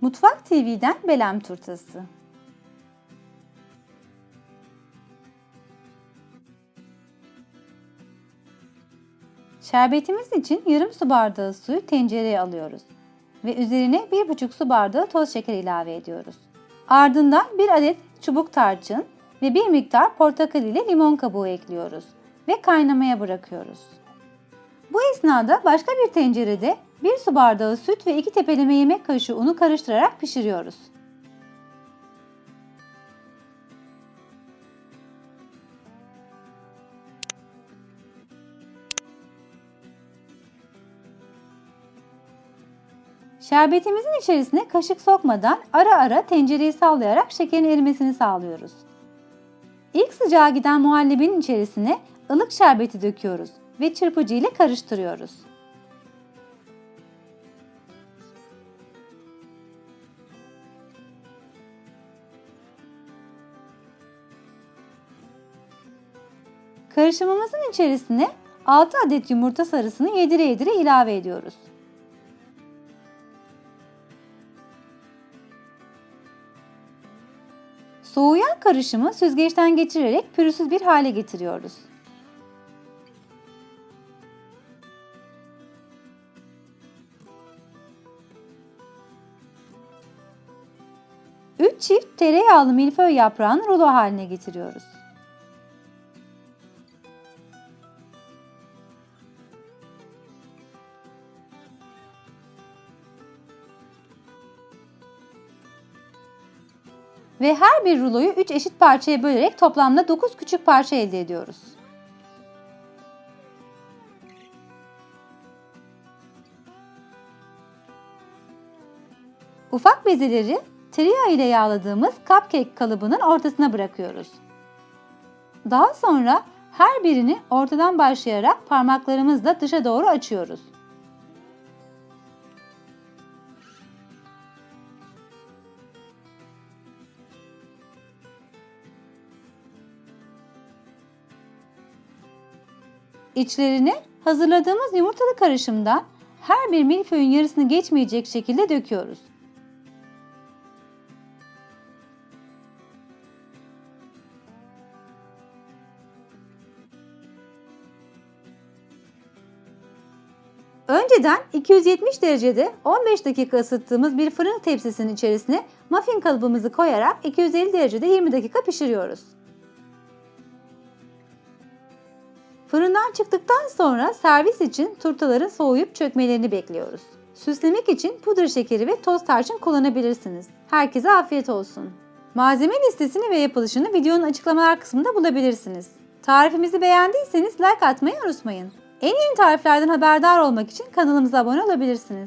Mutfak TV'den Belem Turtası. Şerbetimiz için yarım su bardağı suyu tencereye alıyoruz ve üzerine 1,5 su bardağı toz şeker ilave ediyoruz. Ardından bir adet çubuk tarçın ve bir miktar portakal ile limon kabuğu ekliyoruz ve kaynamaya bırakıyoruz. Bu esnada başka bir tencerede 1 su bardağı süt ve 2 tepeleme yemek kaşığı unu karıştırarak pişiriyoruz. Şerbetimizin içerisine kaşık sokmadan ara ara tencereyi sallayarak şekerin erimesini sağlıyoruz. İlk sıcağa giden muhallebinin içerisine ılık şerbeti döküyoruz ve çırpıcı ile karıştırıyoruz. Karışımımızın içerisine 6 adet yumurta sarısını yedire yedire ilave ediyoruz. Soğuyan karışımı süzgeçten geçirerek pürüzsüz bir hale getiriyoruz. Üç çift tereyağlı milföy yaprağını rulo haline getiriyoruz. Ve her bir ruloyu 3 eşit parçaya bölerek toplamda 9 küçük parça elde ediyoruz. Ufak bezeleri tereyağı ile yağladığımız cupcake kalıbının ortasına bırakıyoruz. Daha sonra her birini ortadan başlayarak parmaklarımızla dışa doğru açıyoruz. İçlerine hazırladığımız yumurtalı karışımdan her bir milföyün yarısını geçmeyecek şekilde döküyoruz. Önceden 270 derecede 15 dakika ısıttığımız bir fırın tepsisinin içerisine muffin kalıbımızı koyarak 250 derecede 20 dakika pişiriyoruz. Fırından çıktıktan sonra servis için turtaların soğuyup çökmelerini bekliyoruz. Süslemek için pudra şekeri ve toz tarçın kullanabilirsiniz. Herkese afiyet olsun. Malzeme listesini ve yapılışını videonun açıklamalar kısmında bulabilirsiniz. Tarifimizi beğendiyseniz like atmayı unutmayın. En yeni tariflerden haberdar olmak için kanalımıza abone olabilirsiniz.